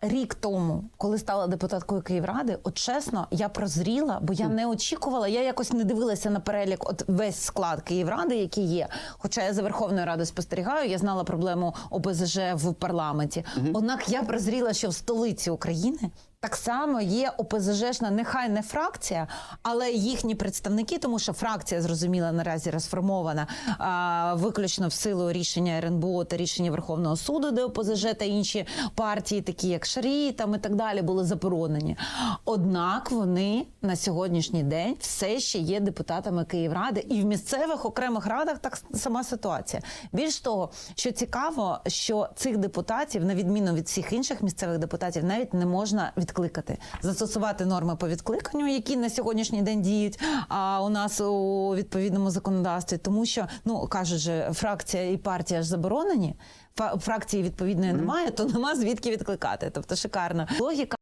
Рік тому, коли стала депутаткою Київради, от чесно, я прозріла, бо я не очікувала. Я якось не дивилася на перелік, от весь склад Київради, який є. Хоча я за Верховною Радою спостерігаю, я знала проблему ОБЗЖ в парламенті. Однак я прозріла, що в столиці України так само є ОПЗЖшна, нехай не фракція, але їхні представники, тому що фракція зрозуміла наразі розформована а, виключно в силу рішення РНБО та рішення Верховного суду, де ОПЗЖ та інші партії, такі як Шарі, там і так далі, були заборонені. Однак вони на сьогоднішній день все ще є депутатами Київради, і в місцевих окремих радах так сама ситуація. Більш того, що цікаво, що цих депутатів, на відміну від всіх інших місцевих депутатів, навіть не можна відкликати, застосувати норми по відкликанню, які на сьогоднішній день діють. А у нас у відповідному законодавстві, тому що ну кажуть же, фракція і партія ж заборонені. Фракції відповідної немає, то нема звідки відкликати. Тобто шикарна логіка.